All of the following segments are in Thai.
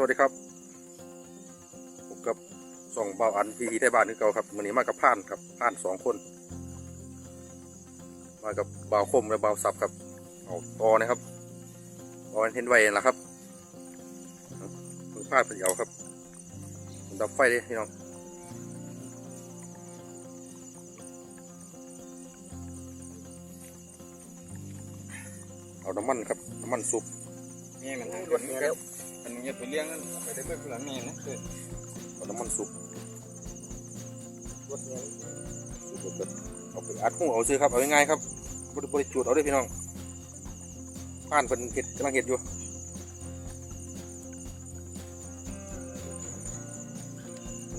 สวัสดีครับผมกับสองเบาอันพีทีไทยบ้านนึกเก่าครับวันนี้มากับผ่านครับผ่านสองคน มากับเบาคมและเบาสับครับเอาตอนะครับตอเห็นไว้นะครับมึงพลาดไปเดียวครับผมดับไฟเลยพี่น้องเอาน้ำมันครับน้ำมันสุก แม่มันรถเร็วมันเงียบไปเลี้ยงกันไปได้เมื่อคืนแม่นะคือเอาน้ำมันสุกรถเร็วสุกแบบเอาไปอัดหูเอาซื้อครับเอาง่ายๆครับบริบริจูดเอาด้วยพี่น้องผ่านเป็นเห็ดกำลังเห็ดอยู่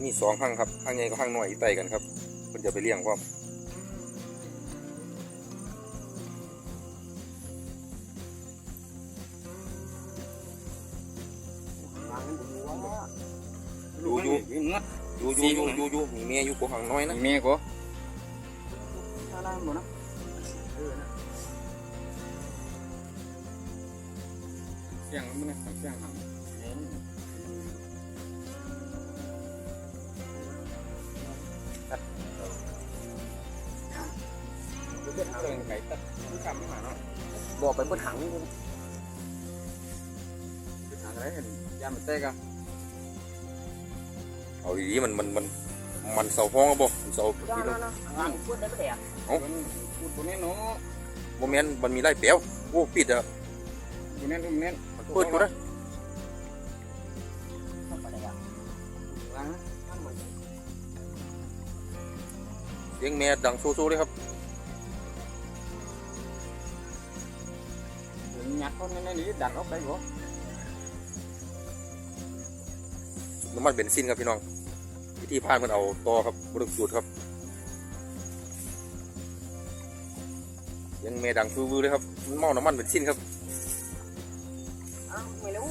มีสองห้างครับห้างใหญ่กับห้างน้อยอีกไต่กันครับเพิ่นจะไปเลี้ยงพร้อม อยู่อยู่อยู่อยู่อยู่มีเมียอยู่กับห้างน้อยนะแม่ก็อะไรหมดนะเสียงมันนะเสียงหันเรื่องอะไรไก่ตัดคำไม่หาเนาะบอกไปบนถังนี่หาอะไรเห็นยามันเตะกัน เอาดีๆมันมันมันมันเสาห้องก็บอกเสาได้ที่แล้เราวนะงานพูดได้ไม่แดกพูดตัวนี้เนาะโมเมนต์มันมีไล่เปียวโอ้ปิดอะตัวนี้ตัวนี้มันเปิดอยู่นะเข้าไปได้ยังล้างนั่นมันเสียงแม่ดังโซ่ๆเลยครับ nhặt con này đi đặt ốc đây của น้ำมันเบนซินครับพี่น้องวิธีพานมันเอาต่อครับบริสุทธิ์ครับ ยังเมดังฟูวือเลยครับมันเมาน้ำมันเบนซินครับอ้าวไม่รู้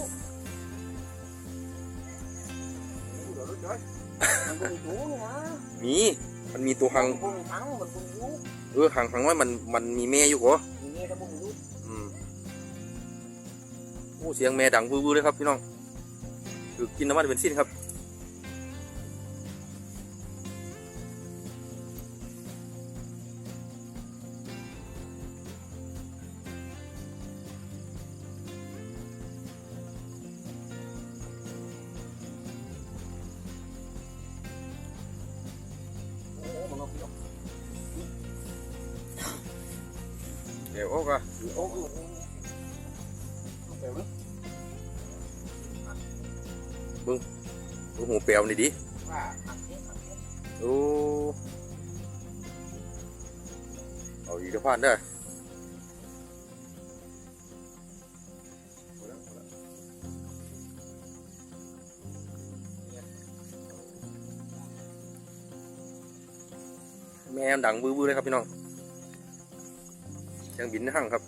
มันบุญยูนี่นะมีมันมีตัวหังบุญทั้งมันบุญยูเออหังหังไว้มันมันมีแม่อยู่ก่อมีนี่ก็บุญยูอืมโอ้เสียงแม่ดังฟูวือเลยครับพี่น้อง คือกินน้ำมันเบนซินครับโอ้ก็พี่เดี๋ยวโอ้ ก็โอ้โหดูหูเปรียวนี่ดิว่าหักเทหักเทโอ้เอาอีกจะพานได้อแม่ดังบื้อๆเลยครับพี่น้องยังบินหั่งครับ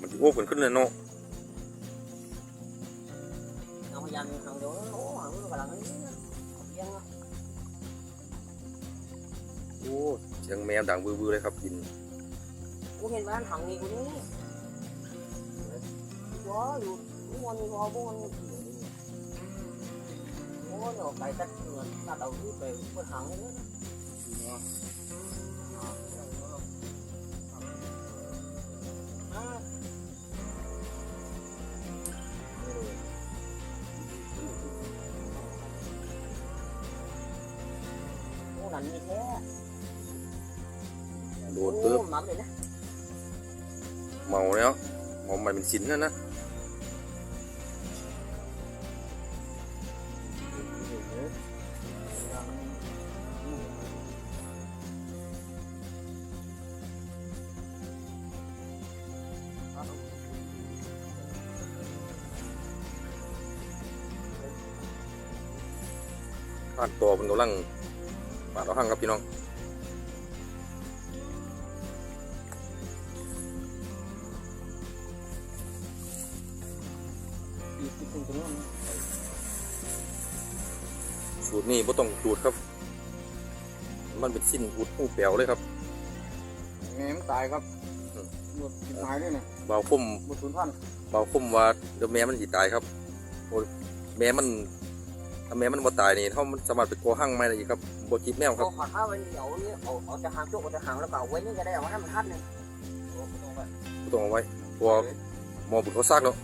มันจะโง่ขึ้นขึ้นเลยเนาะเอาพยายามทางเดียวโอ้หังมันกำลังนี่ยังอะโอ้เสียงแมวดังบื้อๆเลยครับบินกูเห็นบ้านถังนี่กูนี่ว้าอยู่ทุกวันนี้ว้าพวกมันโอ้เนาะไปตัดเงินตัดเอาที่ไปบนถังนี่นะ อ้นั่แท้โดนเติบมัมเลยนะเมาแล้วเมาใหม่เป็นสินนั่นนะผ่านตัวมันกำลัง ปาดเอาหั่งครับพี่น้องอีกที่ตรงนู้นสูตรนี้บ่ต้องจูดครับ มันเป็นสิ้นอุดหูแปลวเลยครับแม่มันตายครับหมดกินหายด้วยเนี่ยเบาคมหมดศูนย์พันเบาคมว่าเดี๋ยวแม่มันสิตายครับโอ้แม่มัน ถ้าแม่มันบ่ตายนี่เฮามันสามารถไปโกหั่งใหม่ได้อีกครับบ่คิดแนวครับก็ขอท้าวันเดี๋ยวนี้เอาเอาจะหางจุกเอาจะหางแล้วก็เอาไว้นี่ก็ได้เอาไว้ให้มันทัดหนึงบ่ต้องเอาไว้เพราะว่าหมอบุญเขาซากแล้ว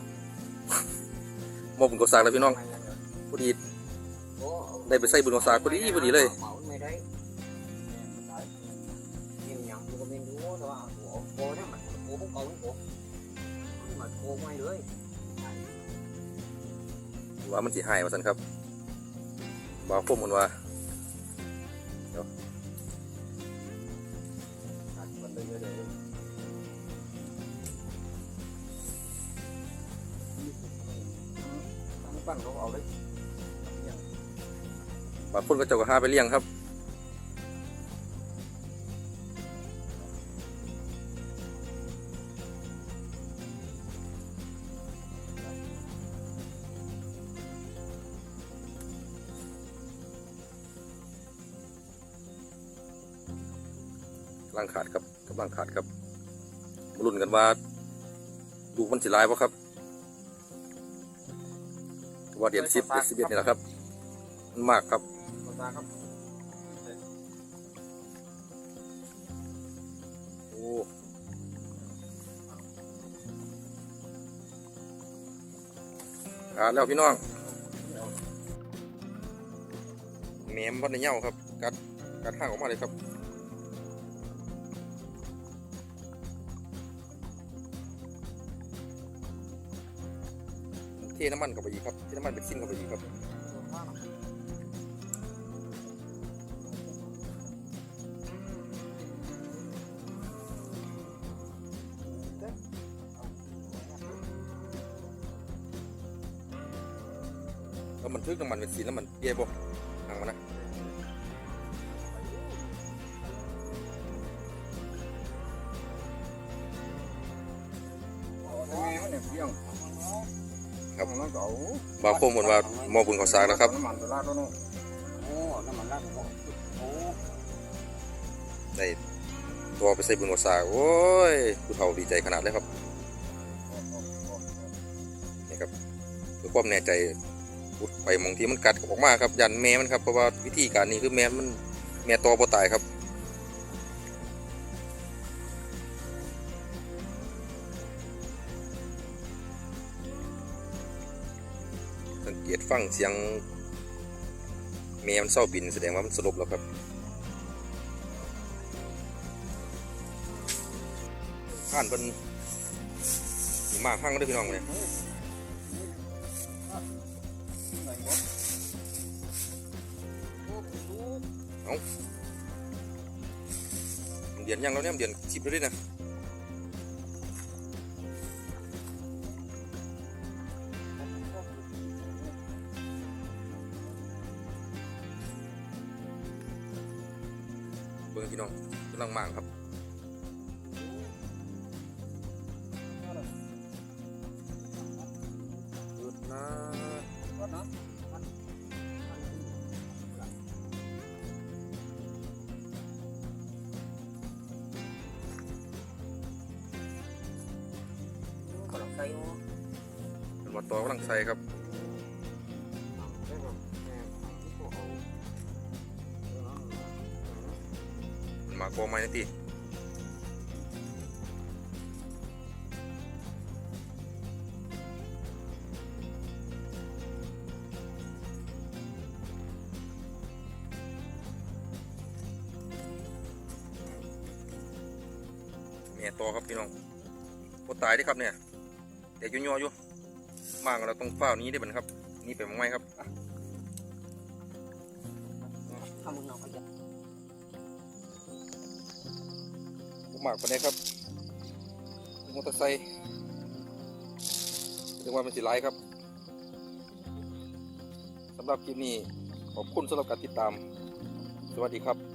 หมอบุญเขาซากแล้วพี่น้องพอดีโอ้ได้ไปใส่บุญเขาซากพอดีพอดีเลยเหมาไม่ได้นี่มันยังก็ไม่รู้แต่ว่าโอ้โหเนี่ยมันโอ้พวกเขาโอ้มันโอ้ไม่เลยว่ามันสิหายว่าซั่นครับเบาคมมันว่ามันเลยเยอะเลยปั้นเขาเอาเลยบางคนก็เจ้าก็หาไปเลี้ยงครับ ลังขาดครับกำลังขาดครับมาลุ้นกันว่าดูมันสิลายป่ะครับว่าเดือนสิบเดือนสิบเอ็ดนี่แหละครับมันมากครับตัวตาครับโอ้ขาดแล้วพี่น้องแหมมพันในเหย้าครับ กัดกัดห่างออกมาเลยครับ เทน้ำมันเข้าไปอีกครับเทน้ำมันเป็นชิ้นเข้าไปอีกครับแล้วมันทึกน้ำมันเป็นสีแล้วมันเปียบ่ห่างมันนะเนี่ยเพียง ครับมันก็เอาบาวโคมบนว่าหมอบุญเขาสร้างแล้วครับ น้ำมันตลาดแล้วเนาะโอ้น้ำมันราดหัวโอ้ได้ตัวไปใส่บุญเขาสร้างโอ้ยผู้เฒ่าดีใจขนาดเลยครับนี่ครับเพื่อความแน่ใจอุดไปหมองที่มันกัดออกมาครับยันแม่มันครับเพราะว่าวิธีการนี้คือแม่มันแม่ตัวบ่ตายครับ ฟังเสียงแม่มันเศร้าบินแสดงว่ามันสลบแล้วครับผ่านเป็นมากข้างเลยพี่น้องเนี่ยมันเดือนยังแล้วเนี่ยเดือนสิบแล้วด้วยนะ น้องกำลังมางครับหยุดนะก็ลองใส่โอ้เป็นมาต่อกำลังใส่ครับ มันมากอไม้นะทีแม่ต่อครับพี่น้องก็ตายเด้ครับเนี่ยแต่ยุ่ยๆอยู่มากเราต้องเฝ้านี้ได้บันครับ นี่เป็นมังไม้ครับ มากไปได้ครับมอเตอร์ไซค์ถึงว่ามันสิไลครับสำหรับคลิปนี้ขอบคุณสำหรับการติดตาม สวัสดีครับ